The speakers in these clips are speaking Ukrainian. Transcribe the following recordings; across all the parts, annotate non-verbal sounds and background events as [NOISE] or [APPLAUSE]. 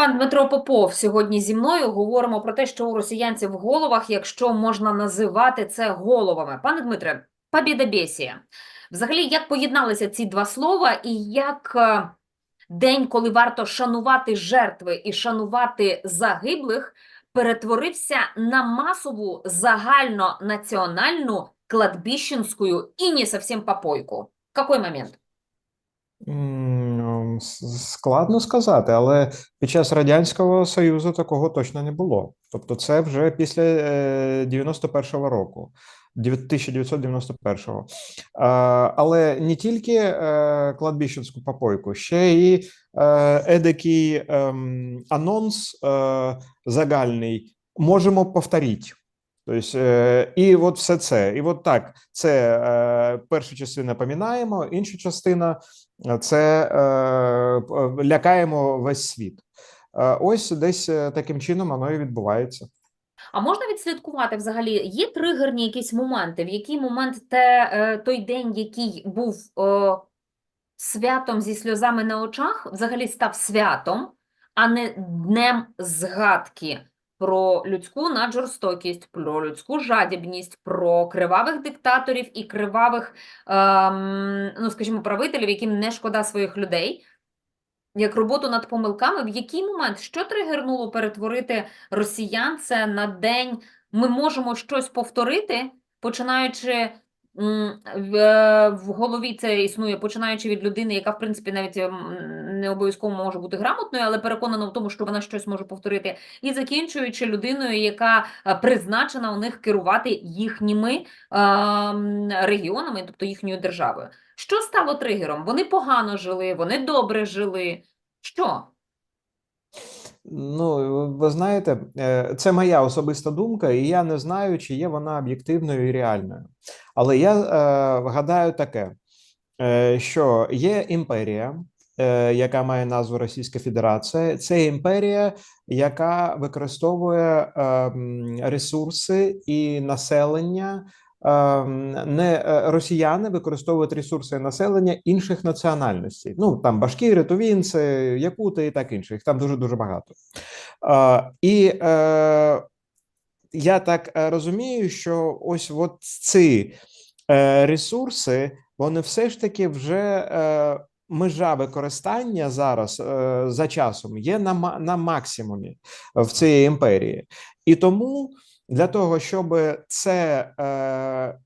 Пан Дмитро Попов сьогодні зі мною говоримо про те, що у росіянців в головах, якщо можна називати це головами. Пане Дмитре, побєдобєсія. Взагалі, як поєдналися ці два слова, і як е, день, коли варто шанувати жертви і шанувати загиблих, перетворився на масову загальнонаціональну кладбищенську і не совсем попойку? Какой момент? Складно сказати, але під час Радянського Союзу такого точно не було. Тобто, це вже після е, 91-го року, 1991-го. А, Але не тільки е, кладбищенську попойку, ще і е, едакий ем, анонс е, загальний можемо повторити. Тобто, е, і от все це. І от так, це е, перша частина пам'ятаємо, інша частина це е, лякаємо весь світ. Ось десь таким чином воно і відбувається. А можна відслідкувати взагалі, є тригерні якісь моменти, в який момент те, той день, який був е, святом зі сльозами на очах, взагалі став святом, а не днем згадки про людську наджорстокість, про людську жадібність, про кривавих диктаторів і кривавих, ем, ну скажімо, правителів, яким не шкода своїх людей. Як роботу над помилками, в який момент що тригернуло перетворити росіян це на день ми можемо щось повторити, починаючи в, голові це існує, починаючи від людини, яка в принципі навіть не обов'язково може бути грамотною, але переконана в тому, що вона щось може повторити, і закінчуючи людиною, яка е, призначена у них керувати їхніми ем, регіонами, тобто їхньою державою. Що стало тригером? Вони погано жили, вони добре жили. Що? Ну, ви знаєте, е, це моя особиста думка, і я не знаю, чи є вона об'єктивною і реальною. Але я е, гадаю таке, е, що є імперія, е, яка має назву Російська Федерація. Це імперія, яка використовує е, ресурси і населення. Е, м, Не е, росіяни використовують ресурси населення інших національностей. Ну там башкіри, тувінці, якути і так інше. Їх там дуже дуже багато. Е, І е, я так розумію, що ось от ці ресурси, вони все ж таки вже межа використання зараз за часом є на, на максимумі в цій імперії. І тому для того, щоб це е,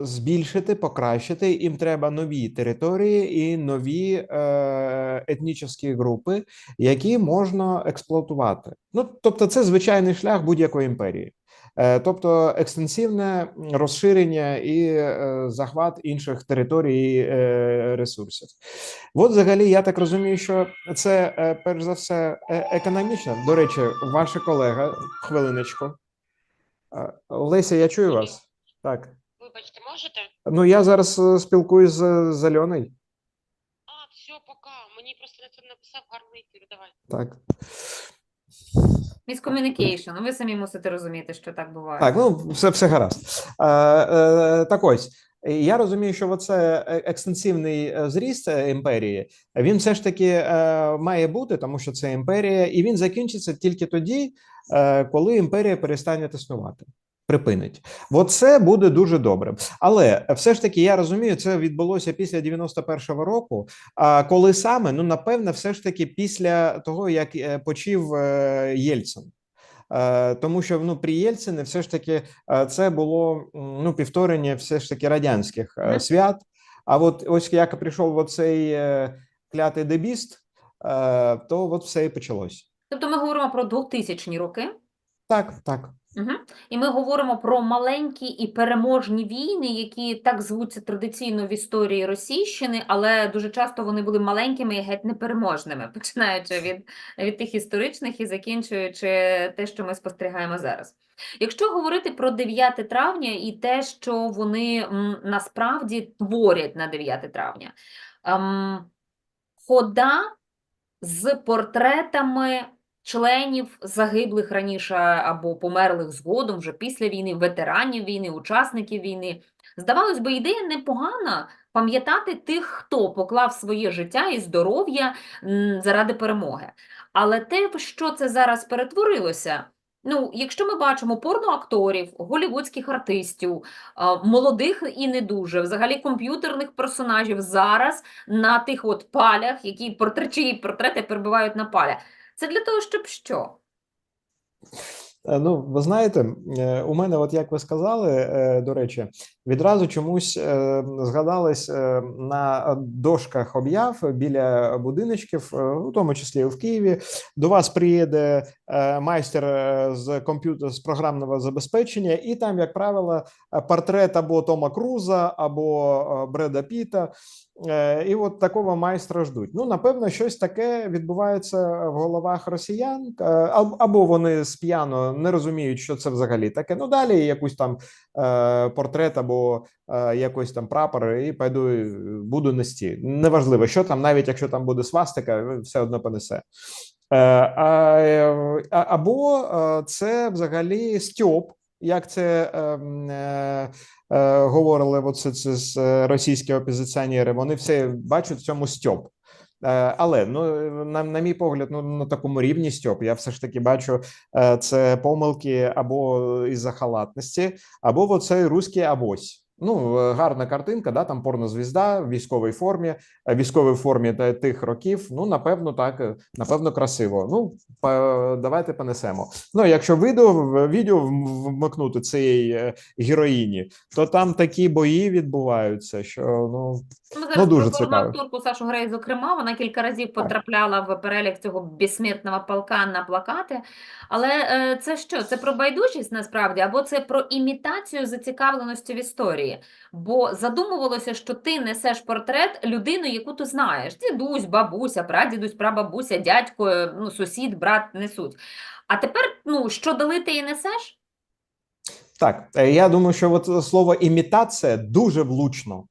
збільшити, покращити, їм треба нові території і нові е, етнічні групи, які можна експлуатувати. Ну, тобто, це звичайний шлях будь-якої імперії. Е, Тобто екстенсивне розширення і е, захват інших територій і е, ресурсів. От, взагалі, я так розумію, що це е, перш за все е, економічно. До речі, ваша колега, хвилиночку. Леся, я чую вас. Так. Вибачте, можете? Ну, я зараз е, спілкуюсь з, з Альоною. А, все, пока. Мені просто на це написав гарний ефір. Давай. Так. Miscommunication. Ну, ви самі мусите розуміти, що так буває. Так, ну все, все гаразд. Е, е, так ось. Я розумію, що оце е- екстенсивний е, зріст е, імперії, він все ж таки має бути, тому що це імперія, і він закінчиться тільки тоді, коли імперія перестане існувати. Припинить, От це буде дуже добре. Але все ж таки я розумію, це відбулося після 91-го року. А коли саме, ну напевне, все ж таки після того, як почив Єльцин. Е, Тому що ну при Єльцині все ж таки е, це було ну півторення, все ж таки радянських е, свят. А от ось як прийшов оцей клятий дебіст, то от все і почалось. Тобто ми говоримо про 2000 роки, Так, так. Угу. і ми говоримо про маленькі і переможні війни, які так звуться традиційно в історії Російщини, але дуже часто вони були маленькими і геть непереможними, [LAUGHS] починаючи від, від тих історичних і закінчуючи те, що ми спостерігаємо зараз. Якщо говорити про 9 травня і те, що вони насправді творять на 9 травня, ем, хода з портретами членів загиблих раніше або померлих згодом, вже після війни, ветеранів війни, учасників війни. Здавалось би, ідея непогана, пам'ятати тих, хто поклав своє життя і здоров'я заради перемоги. Але те, що це зараз перетворилося, ну, якщо ми бачимо порноакторів, голівудських артистів, молодих і не дуже, взагалі комп'ютерних персонажів зараз на тих от палях, які портрети, чиї портрети перебувають на палях. Це для того, щоб що? Е, Ну, ви знаєте, е, у мене, от як ви сказали, е, до речі, відразу чомусь е, згадалось е, на дошках об'яв біля будиночків, е, у тому числі в Києві. До вас приїде е, майстер е, з комп'ютер з програмного забезпечення, і там, як правило, портрет або Тома Круза, або е, Бреда Піта. Е, І от такого майстра ждуть. Ну, напевно, щось таке відбувається в головах росіян, е, або вони сп'яно не розуміють, що це взагалі таке. Ну, далі якусь там е, портрет або е, якось там прапор, і пойду е, буду нести. Неважливо, що там, навіть якщо там буде свастика, все одно понесе. Е, а, е, або е, це взагалі стьоп, як це ем, е, е, говорили оце, це з е, російські опозиціонери, вони все бачать в цьому стьоп. Е, Але ну на, на мій погляд, ну на такому рівні стьоп. Я все ж таки бачу е, це помилки або із-за халатності, або в оцей руський авось. Ну, е, гарна картинка, да, там порнозвізда в військовій формі, е, військовій формі тих років. Ну, напевно, так, е, напевно, красиво. Ну, давайте понесемо. Ну, якщо відео, відео вмикнути цієї героїні, то там такі бої відбуваються, що ну Ми зараз дуже про цікаво. акторку Сашу Грей, зокрема, вона кілька разів потрапляла в перелік цього безсмертного полка на плакати. Але це що? Це про байдужість насправді, або це про імітацію зацікавленості в історії? Бо задумувалося, що ти несеш портрет людини, яку ти знаєш. Дідусь, бабуся, прадідусь, прабабуся, дядько, е, ну, сусід, брат несуть. А тепер, ну, що дали, ти і несеш? Так, е, я думаю, що от слово імітація дуже влучно.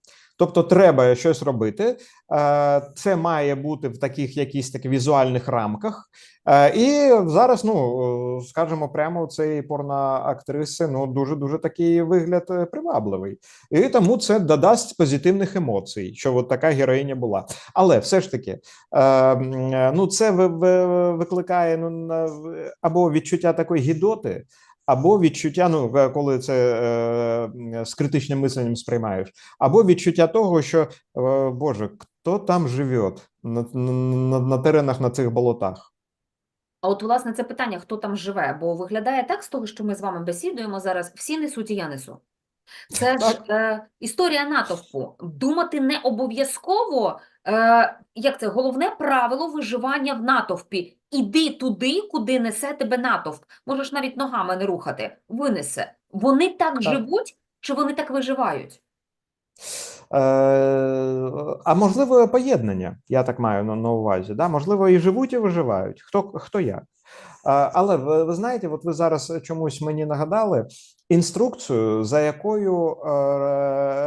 Тобто, треба щось робити. Е, Це має бути в таких якісь таких візуальних рамках. Е, І зараз, ну скажімо, прямо у цієї порноактриси ну дуже дуже такий вигляд е, привабливий, і тому це додасть позитивних емоцій, що от така героїня була. Але все ж таки, ну це ви- ви- викликає ну або відчуття такої гідоти. Або відчуття, ну коли це е, з критичним мисленням сприймаєш, або відчуття того, що е, Боже, хто там живе на, на, на теренах на цих болотах? А от, власне, це питання, хто там живе, бо виглядає так з того, що ми з вами бесідуємо зараз, всі несуть і я несу. Це ж е, історія натовпу. Думати не обов'язково, е, як це, головне правило виживання в натовпі. Іди туди, куди несе тебе натовп. Можеш навіть ногами не рухати, винесе. Вони так, живуть, чи вони так виживають? Е, а можливо, поєднання, я так маю на, на увазі. Да? Можливо, і живуть, і виживають. Хто, хто як. Е, але ви, ви знаєте, от ви зараз чомусь мені нагадали інструкцію, за якою е,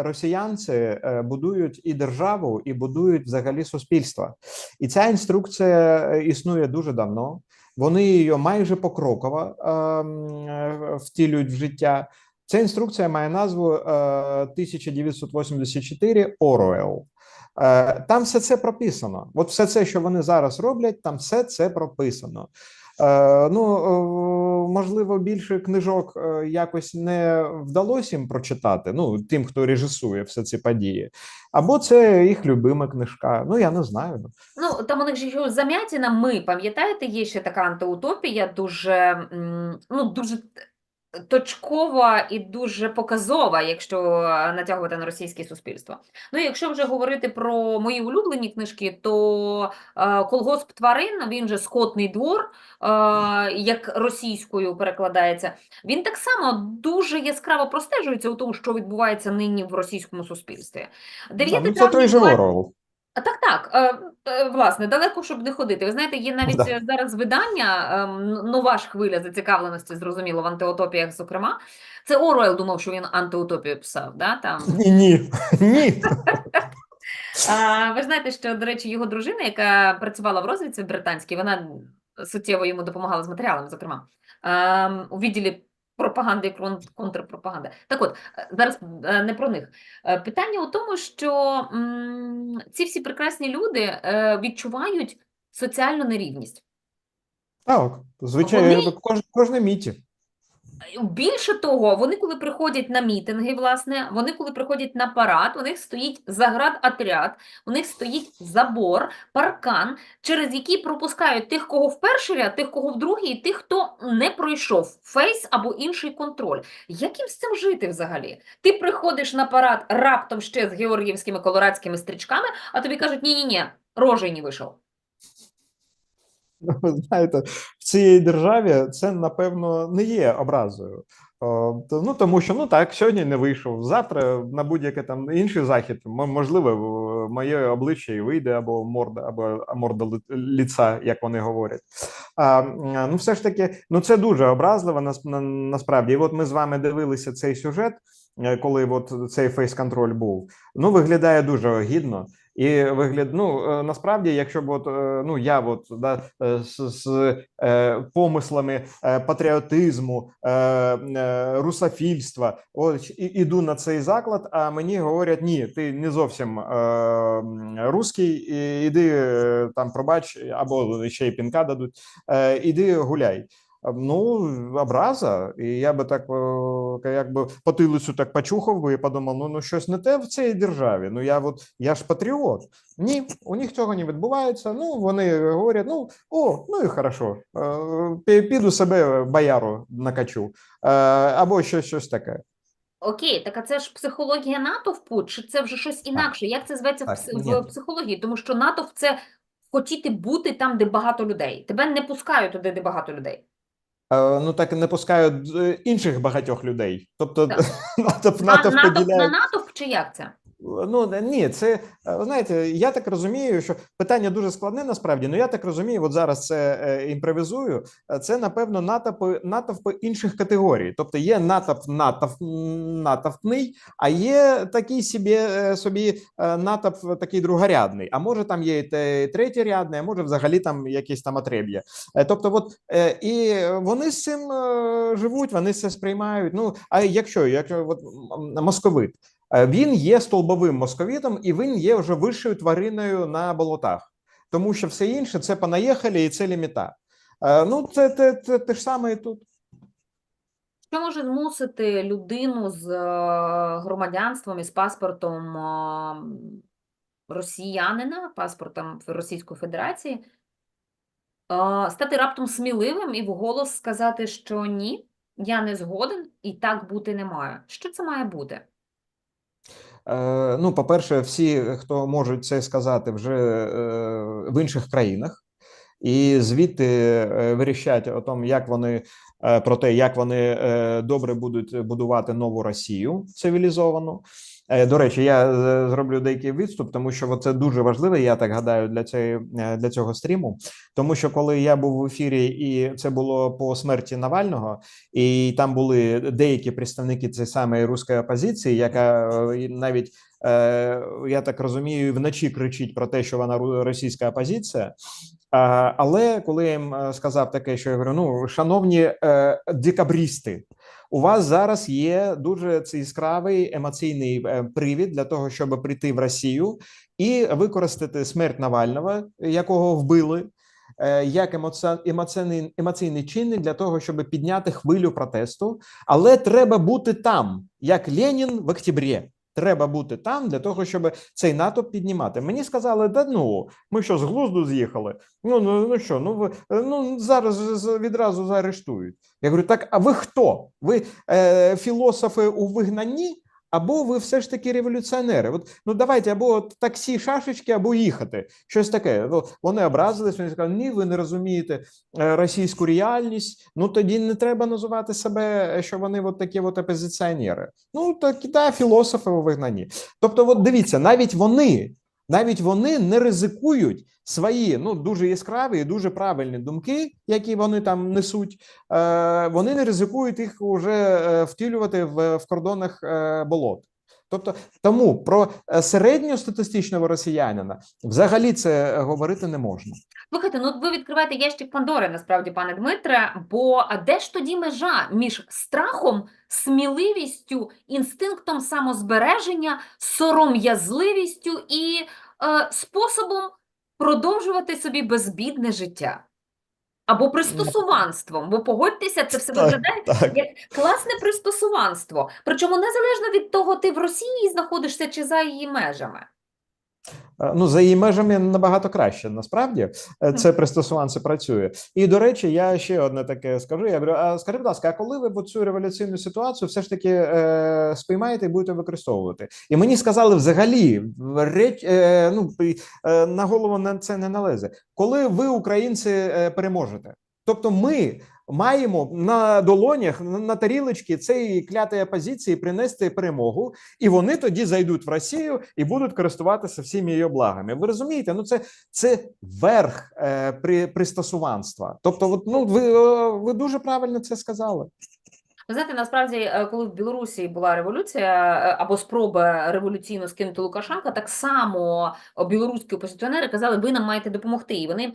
росіянці е, будують і державу, і будують взагалі суспільство. І ця інструкція е, існує дуже давно. Вони її майже покроково е, втілюють в життя. Ця інструкція має назву е, 1984 Оруел. Там все це прописано. От все це, що вони зараз роблять, там все це прописано. Е, Ну, е, можливо, більше книжок е, якось не вдалося їм прочитати. Ну, тим, хто режисує все ці події. Або це їх любима книжка. Ну, я не знаю. Ну, там у них ж зам'ятіна ми, пам'ятаєте, є ще така антиутопія, дуже, ну, дуже точкова і дуже показова, якщо натягувати на російське суспільство. Ну, якщо вже говорити про мої улюблені книжки, то е, «Колгосп тварин», він же «Скотний двор», е, як російською перекладається, він так само дуже яскраво простежується у тому, що відбувається нині в російському суспільстві. 9 Ну, це той же Оруел. А так, так. Е, е, власне, далеко, щоб не ходити. Ви знаєте, є навіть Да. зараз видання, ем, нова ж хвиля зацікавленості, зрозуміло, в антиутопіях, зокрема. Це Оруел думав, що він антиутопію писав, да, там. Ні, ні, ні. А, ви ж знаєте, що, до речі, його дружина, яка працювала в розвідці британській, вона суттєво йому допомагала з матеріалами, зокрема, ем, у відділі пропаганда і контрпропаганди. Так от, е, зараз е, не про них. Е, Питання у тому, що ці всі прекрасні люди відчувають соціальну нерівність. Так, звичайно, Вони- кож, кожне міті. Більше того, вони коли приходять на мітинги, власне, вони коли приходять на парад, у них стоїть заградотряд, у них стоїть забор, паркан, через який пропускають тих, кого в перший ряд, тих, кого в другий, і тих, хто не пройшов фейс або інший контроль. Як їм з цим жити взагалі? Ти приходиш на парад раптом ще з георгіївськими колорадськими стрічками, а тобі кажуть, ні-ні-ні, рожей не вийшов. [LAUGHS] Ви знаєте, в цій державі це напевно не є образою. Ну тому що ну так сьогодні не вийшов. Завтра на будь-який там інший захід, можливо, моє обличчя і вийде або морда, або морда ліца, як вони говорять. А, ну, все ж таки, ну це дуже образливо нас, на, насправді. І от ми з вами дивилися цей сюжет, е, коли от цей фейс-контроль був. Ну, виглядає дуже гідно. І вигляд, ну е, насправді, якщо б от е, ну я от да е, з, з е, помислами е, патріотизму, е, русофільства, от і іду на цей заклад, а мені говорять: ні, ти не зовсім е, і, іди там пробач, або ще й пінка дадуть. Е, іди гуляй. Ну, образа, і я би так е, якби потилицю так почухав би і подумав: ну, ну щось не те в цій державі. Ну я от я ж патріот. Ні, у них цього не відбувається. Ну вони говорять: ну о, ну і хорошо, е, піду себе бояру накачу, е, або щось, щось таке. Окей, так а це ж психологія натовпу, чи це вже щось інакше? Як це зветься Так, в психології? Тому що натовп це хотіти бути там, де багато людей. Тебе не пускають туди, де багато людей. Е, Ну так не пускають е, інших багатьох людей. Тобто Так. [LAUGHS] натовп, На, натовп натовп поділяє. на натовп чи як це? Ну ні, це е, знаєте, я так розумію, що питання дуже складне насправді. Ну я так розумію, от зараз це е, імпровізую. е, Це напевно натовпи, натовпи інших категорій. Тобто є натовп, натовп натовпний, а є такий собі, собі натовп такий другорядний. А може там є і те- третєрядний, а може взагалі там якісь там отреб'я. Тобто, от і вони з цим живуть, вони це сприймають. Ну а якщо, якщо от московит. Е, Він є столбовим московітом, і він є вже вищою твариною на болотах, тому що все інше це понаїхали і це ліміта. Е, Ну, це те, те, те ж саме і тут. Що може змусити людину з е, громадянством і з паспортом росіянина, паспортом Російської Федерації, стати раптом сміливим і вголос сказати, що ні, я не згоден і так бути не має. Що це має бути? Е, Ну, по-перше, всі, хто можуть це сказати, вже е, в інших країнах, і звідти е, вирішать о том, як вони про те, як вони добре будуть будувати нову Росію цивілізовану. Е, До речі, я е, зроблю деякий відступ, тому що це дуже важливо. Я так гадаю для цієї е, для цього стріму. Тому що коли я був в ефірі, і це було по смерті Навального, і там були деякі представники цієї самої руської опозиції, яка навіть я так розумію, вночі кричить про те, що вона російська опозиція. Але коли я їм сказав таке, що я говорю: ну, шановні декабристи, у вас зараз є дуже яскравий емоційний е, привід для того, щоб прийти в Росію і використати смерть Навального, якого вбили. е, Як емоці- емоційний, емоційний чинник для того, щоб підняти хвилю протесту, але треба бути там, як Ленін в октябрі. Треба бути там для того, щоб цей натовп піднімати. Мені сказали, да ну ми що з глузду з'їхали? Ну ну ну що? Ну ви ну зараз відразу заарештують. Я говорю, так а ви хто? Ви е, філософи у вигнанні? Або ви все ж таки революціонери? От ну давайте або от таксі шашечки, або їхати. Щось таке. Ну, Вони образились, вони сказали, ні, ви не розумієте е, російську реальність. Ну тоді не треба називати себе, що вони от такі от опозиціонери. Ну так да, філософи у вигнанні. Тобто, от дивіться, навіть вони, навіть вони не ризикують свої ну дуже яскраві і дуже правильні думки, які вони там несуть. Е, вони не ризикують їх уже е, втілювати в, кордонах е, болот. Тобто, тому про е, середньостатистичного росіянина взагалі це е, говорити не можна. Слухайте, ну ви відкриваєте ящик Пандори, насправді, пане Дмитре. Бо де ж тоді межа між страхом, сміливістю, інстинктом самозбереження, сором'язливістю і е, способом продовжувати собі безбідне життя? Або пристосуванством, бо погодьтеся, це все виглядає Так. як класне пристосуванство. Причому незалежно від того, ти в Росії знаходишся чи за її межами. Е, Ну, за її межами набагато краще. Насправді Е, це пристосуванце працює. І до речі, я ще одне таке скажу. Я говорю: а скажіть, будь ласка, а коли ви цю революційну ситуацію все ж таки е, спіймаєте і будете використовувати? І мені сказали взагалі реч, е, ну, е, на голову на це не налезе. Коли ви, українці, е, переможете? Тобто, ми маємо на долонях, на, тарілочці цієї клятої опозиції принести перемогу, і вони тоді зайдуть в Росію і будуть користуватися всіми її благами. Ви розумієте? Ну це, це верх е, при, пристосуванства. Тобто, от, ну ви, ви дуже правильно це сказали. Ви знаєте, насправді, е, коли в Білорусі була революція е, або спроба революційно скинути Лукашенка, так само е, білоруські опозиціонери казали, ви нам маєте допомогти. І вони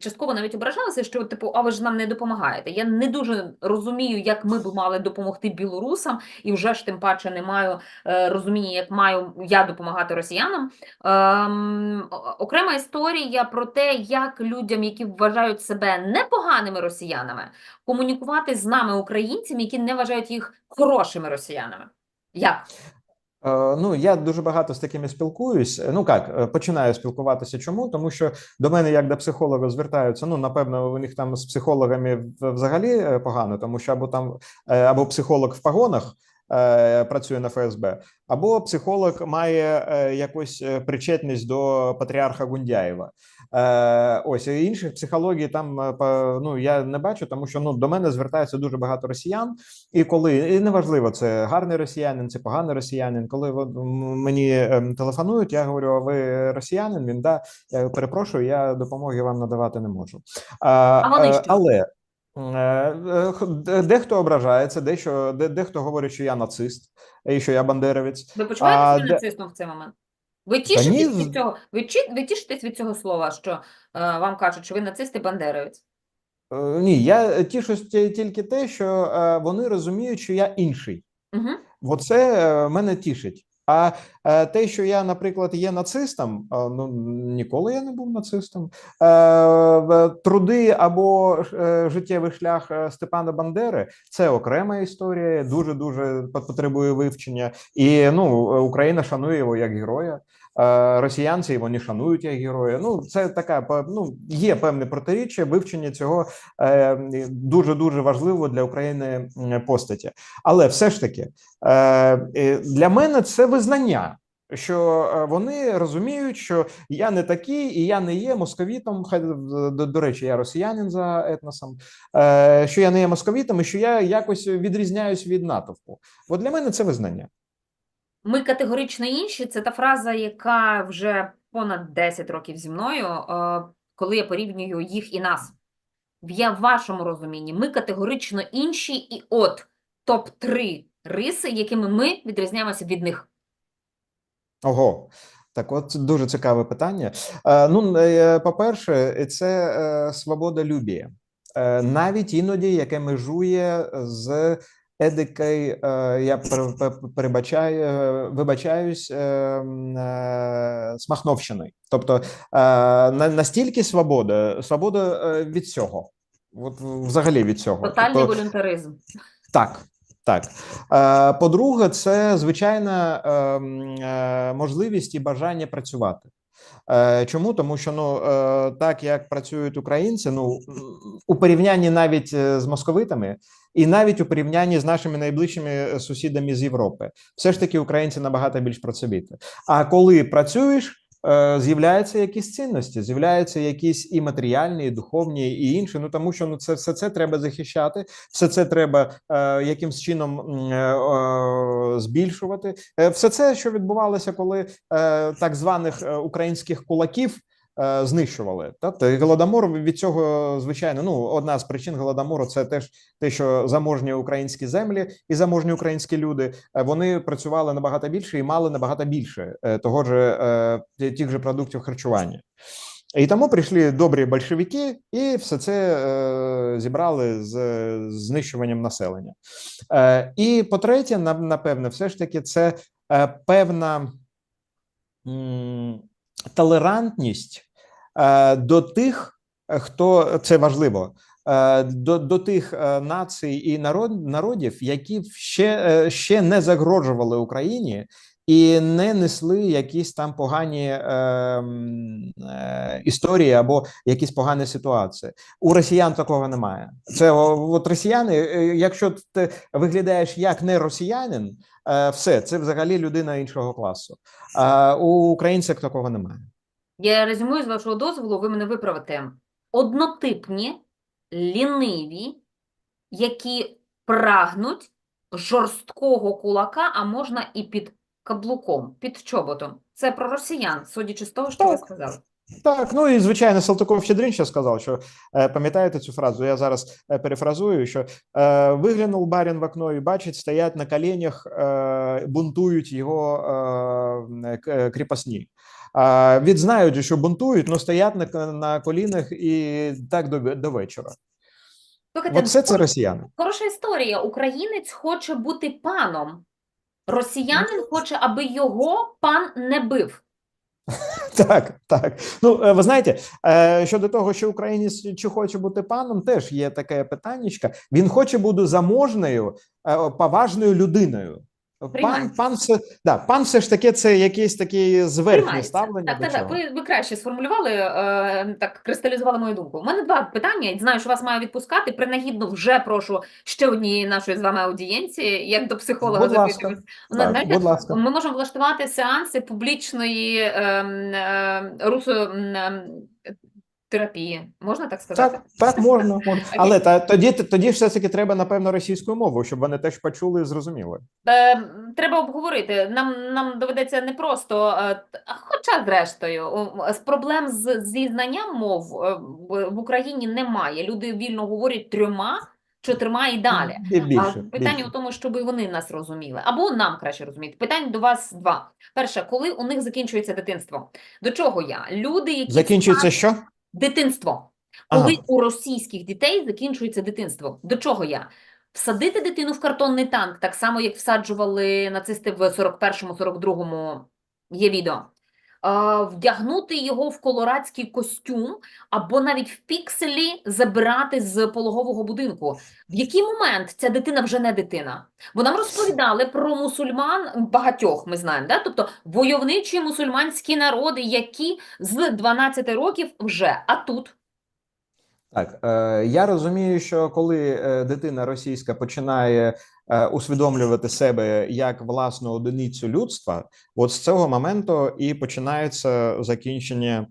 частково навіть ображалися, що типу, а ви ж нам не допомагаєте. Я не дуже розумію, як ми б мали допомогти білорусам, і вже ж тим паче не маю розуміння, як маю я допомагати росіянам. Ем, окрема історія про те, як людям, які вважають себе непоганими росіянами, комунікувати з нами, українцями, які не вважають їх хорошими росіянами. Як? Е, Ну, я дуже багато з такими спілкуюсь. Ну як е, починаю спілкуватися. Чому? Тому що до мене, як до психолога, звертаються. Ну, напевно, у них там з психологами взагалі е, погано, тому що або там е, або психолог в погонах е, працює на ФСБ, або психолог має е, якусь е, причетність до патріарха Гундяєва. Е, ось інших психологій там е, ну я не бачу, тому що ну до мене звертається дуже багато росіян. І коли і неважливо, це гарний росіянин, це поганий росіянин. Коли мені ем, телефонують, я говорю: а ви росіянин? Він да. Я перепрошую, я допомоги вам надавати не можу. А, А вони е, що? але дехто ображається, дещо де, дехто говорить, що я нацист і що я бандеровець. Ви почуваєте себе нацистом в цей момент? Ви тішитесь від цього? Ви, чи, ви тішитесь від цього слова, що е, вам кажуть, що ви нацист і бандеровець? Е, Ні, я тішусь ті- тільки те, що е, вони розуміють, що я інший. Угу. Оце е, мене тішить. А е, те, що я, наприклад, є нацистом, е, ну ніколи я не був нацистом. Е, в- Труди або е, життєвий шлях е, Степана Бандери це окрема історія, дуже дуже потребує вивчення. І ну Україна шанує його як героя. Е, Росіянці вони шанують як героя. Ну це така ну є певне протиріччя. Вивчення цього дуже дуже важливо для України постаті. Але все ж таки, е, для мене це визнання. Що е, вони розуміють, що я не такий, і я не є московітом. Хай до, до речі, я росіянин за етносом. Що я не є московітом, і що я якось відрізняюсь від натовпу. От для мене це визнання. Ми категорично інші. Це та фраза, яка вже понад 10 років зі мною, е, коли я порівнюю їх і нас. В я в вашому розумінні. Ми категорично інші, і от топ-3 риси, якими ми відрізняємося від них. Ого, так от дуже цікаве питання. Е, ну, е, по-перше, це свободолюбія, е, навіть іноді, яке межує з едикий, е, я пер- пер- перебачаю, е, вибачаюсь, е, е, смахновщиною. Тобто настільки свобода, свобода від цього. От взагалі від цього. Тотальний Тобто, волюнтаризм. так, так. По-друге, це звичайна можливість і бажання працювати. Е, Чому? Тому що ну е, так як працюють українці, ну у порівнянні навіть е, з московитами, і навіть у порівнянні з нашими найближчими сусідами з Європи, все ж таки українці набагато більш працьовіті. А коли працюєш, з'являються якісь цінності, з'являються якісь і матеріальні, і духовні, і інші. Ну тому що ну це все це треба захищати, все це треба е, якимсь чином е, е, збільшувати. Е, все це, що відбувалося, коли е, так званих е, українських кулаків. Е, знищували. Тобто голодомор від цього, звичайно, ну одна з причин голодомору це теж те, що заможні українські землі і заможні українські люди е, вони працювали набагато більше і мали набагато більше е, того ж тих же продуктів харчування. І тому прийшли добрі большевики, і все це е, зібрали з знищуванням населення. Е, і по-третє, напевне, все ж таки, це певна толерантність е, до тих, е, хто це важливо. е, До, до тих націй і народ, народів, які ще, ще не загрожували Україні і не несли якісь там погані е, е, історії або якісь погані ситуації. У росіян такого немає. Це от росіяни, е, якщо ти виглядаєш як не росіянин, е, все це взагалі людина іншого класу. А у українців такого немає. Я резюмую з вашого дозволу, ви мене виправите. Однотипні, ліниві, які прагнуть жорсткого кулака, а можна і під каблуком, під чоботом. Це про росіян, судячи з того, що ви сказали. Так, ну і звичайно, Салтиков Щедрин ще сказав, що е, пам'ятаєте цю фразу? Я зараз е, перефразую, що е, виглянув барін в окно і бачить, стоять на коленях, бунтують його кріпосні. Відзнають, що бунтують, але стоять на, на колінах і так до, до вечора. Слухайте, От все це росіяни. Хороша історія. Українець хоче бути паном. Росіянин хоче, аби його пан не бив. [LAUGHS] Так, так. Ну, е, ви знаєте, е, щодо того, що українець чи хоче бути паном, теж є таке питаннячка. Він хоче бути заможною, е, поважною людиною. Пан, пан, все, да, пан все ж таки це якесь таке зверхнє ставлення Так, до так, так. Ви, ви краще сформулювали, е, так кристалізували мою думку. У мене два питання. Знаю, що вас маю відпускати. Принагідно вже прошу ще однієї нашої з вами аудієнції, як до психолога знаєте, будь ласка. Ми можемо влаштувати сеанси публічної ем, русо ем, ем, терапії. Можна так сказати? Так, так, можна, [LAUGHS] можна. Але та, тоді, тоді все таки треба, напевно, російською мовою, щоб вони теж почули і зрозуміли. Е, Треба обговорити. Нам, нам доведеться не просто, е, а хоча зрештою, з проблем з зі знанням мов е, в Україні немає. Люди вільно говорять трьома, чотирма і далі. Бі- Більше, а питання більше. у тому, щоб вони нас розуміли, або нам краще розуміти. Питань до вас два. Перше, коли у них закінчується дитинство? До чого я? Люди, які Закінчується що? Дитинство. Ага. Коли у російських дітей закінчується дитинство. До чого я? Всадити дитину в картонний танк, так само, як всаджували нацисти в 41-му, 42-му, є відео. А, вдягнути його в колорадський костюм, або навіть в пікселі забирати з пологового будинку. В який момент ця дитина вже не дитина? Бо нам розповідали про мусульман багатьох, ми знаємо, да? тобто войовничі мусульманські народи, які з 12 років вже, а тут Так, е, я розумію, що коли е, дитина російська починає е, усвідомлювати себе як власну одиницю людства, от з цього моменту і починається закінчення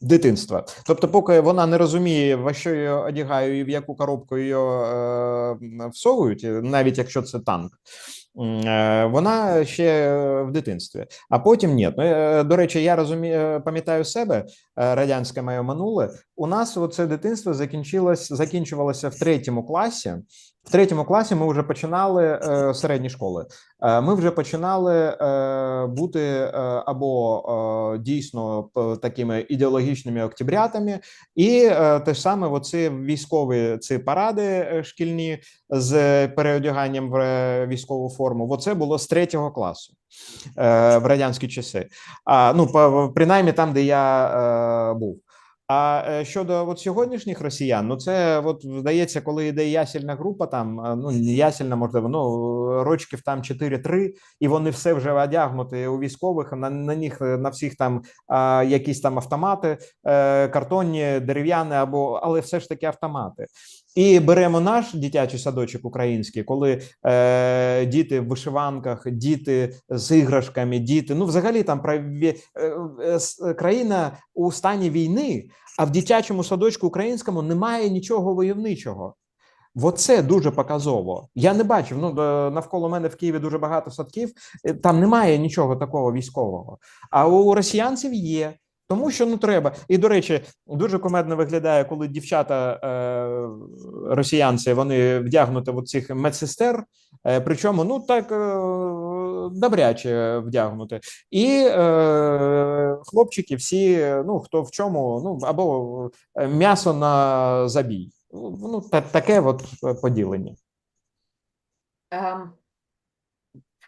дитинства. Тобто, поки вона не розуміє, во що її одягають і в яку коробку її е, всовують, навіть якщо це танк. Е, Вона ще в дитинстві, а потім ні. Ну, е, До речі, я розумію, пам'ятаю себе е, радянське моє минуле. У нас це дитинство закінчилось, закінчувалося в третьому класі. В третьому класі ми вже починали е, середні школи. Е, ми вже починали е, бути е, або е, дійсно такими ідеологічними октябрятами, і е, те ж саме, оці військові ці паради е, шкільні з переодяганням в е, військову форму. Оце було з третього класу е, в радянські часи. А ну по- принаймні там, де я е, був. А е, щодо от сьогоднішніх росіян, ну це от здається, коли йде ясільна група, там е, ну ясільна, можливо, ну рочків там 4-3, і вони все вже одягнуті у військових. На, на них е, на всіх там а, якісь там автомати, а, картонні, дерев'яні або але все ж таки автомати. І беремо наш дитячий садочок український, коли е, діти в вишиванках, діти з іграшками, діти. Ну, взагалі, там про ві- е, е, країна у стані війни, а в дитячому садочку українському немає нічого войовничого. Оце дуже показово. Я не бачив. Ну е, навколо мене в Києві дуже багато садків. е, Там немає нічого такого військового. А у росіянців є. Тому що ну треба. І до речі, дуже комедно виглядає, коли дівчата е, росіянці вони вдягнуті в цих медсестер, е, причому ну так е, добряче вдягнуті. І е, хлопчики всі, ну хто в чому, ну або е, м'ясо на забій. Ну, та, таке от поділення. В-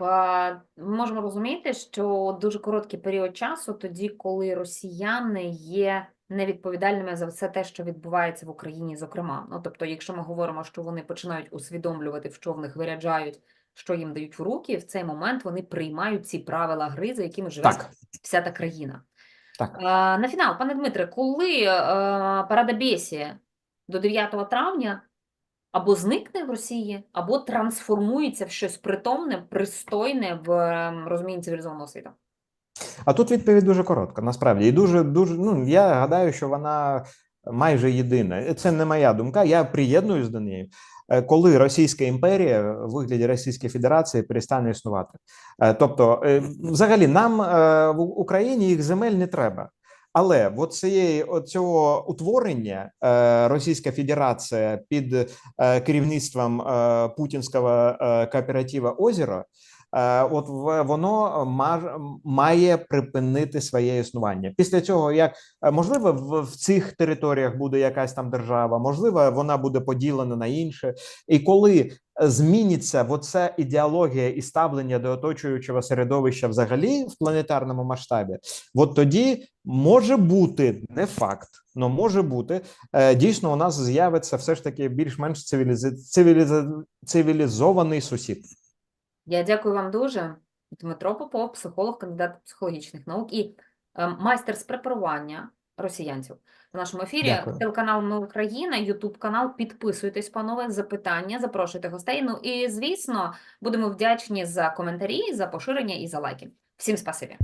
Ми можемо розуміти, що дуже короткий період часу, тоді, коли росіяни є невідповідальними за все те, що відбувається в Україні, зокрема. Ну, тобто, якщо ми говоримо, що вони починають усвідомлювати, в що в них виряджають, що їм дають в руки, в цей момент вони приймають ці правила гри, за якими живе Так. вся та країна. Так. На фінал, пане Дмитре, коли е, парада Бесі до 9 травня або зникне в Росії, або трансформується в щось притомне, пристойне в ем, розумінні цивілізованого світу? А тут відповідь дуже коротка, насправді. І дуже, дуже, ну, я гадаю, що вона майже єдина. Це не моя думка, я приєднуюсь до неї. Е, Коли Російська імперія в вигляді Російської Федерації перестане існувати. Е, Тобто, е, взагалі, нам е, в Україні їх земель не треба. Але от цієї цього утворення е, Російська Федерація під е, керівництвом е, путінського кооператива Озеро от воно має припинити своє існування. Після цього, як можливо, в, в цих територіях буде якась там держава, можливо, вона буде поділена на інше. І коли зміниться оця ідеологія і ставлення до оточуючого середовища взагалі в планетарному масштабі, от тоді може бути не факт, але може бути е, дійсно у нас з'явиться все ж таки більш-менш цивіліза... цивіліза... цивілізований сусід. Я дякую вам дуже. Дмитро Попов, психолог, кандидат психологічних наук і ем, майстер з препарування росіянців. В нашому ефірі Дякую. телеканал Ми Україна, Ютуб канал. Підписуйтесь, панове, запитання, запрошуйте гостей. Ну і звісно, будемо вдячні за коментарі, за поширення і за лайки. Всім спасибі.